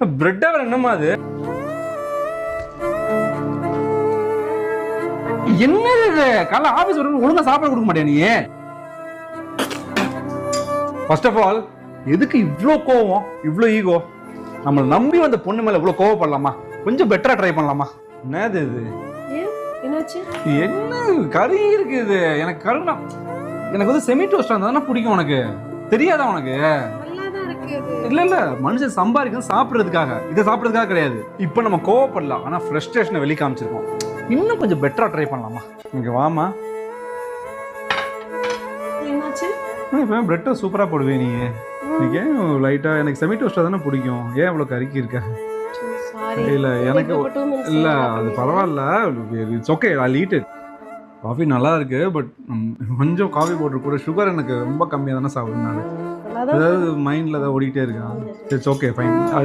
பிரெட்டா வேற என்னம்மா அது? என்னது இது? காலைல ஆபீஸ் வரும் ஒழுங்கா சாப்பாடு கொடுக்க மாட்டியா நீ? ஃபர்ஸ்ட் ஆஃப் ஆல் எதுக்கு இவ்ளோ கோவம் இவ்ளோ ஈகோ நம்மளை நம்பி வந்த பொண்ணு மேல இவ்ளோ கோவப்படலாமா? கொஞ்சம் பெட்டரா ட்ரை பண்ணலாமா? என்னது இது? என்ன கறி இருக்கு இது? எனக்கு கருணா. எனக்கு வந்து செமி டோஸ்ட் இருந்தா பிடிக்கும் உனக்கு? தெரியாதா உனக்கு? இல்ல இல்ல மனுஷன் சம்பாதிக்கிறது சாப்பிடுறதுக்காக. இதை சாப்பிடுறதுக்காக கிடையாது. இப்போ நம்ம கோவப்படலாம் ஆனா ஃப்ரஸ்ட்ரேஷனை வெளி காமிச்சிருக்கோம் இன்னும் கொஞ்சம் பெட்டரா ட்ரை பண்ணலாமா? இங்க வாமா என்னாச்சு? இப்போ பிரெட்டை சூப்பரா போடுவே நீ நீங்க ஏன் லைட்டா எனக்கு செமி டோஸ்டா தானே பிடிக்கும். ஏன் அவ்வளவு கறிக்கி இருக்க? இல்ல எனக்கு இல்ல அது பரவாயில்ல. It's okay I eat it coffee நல்லா இருக்கு பட் கொஞ்சம் காஃபி போட்டு கூட சுகர் எனக்கு ரொம்ப கம்மியாக தானே தான் ஏதாவது மைண்டில் ஏதாவது ஓடிக்கிட்டே இருக்கா? It's okay fine I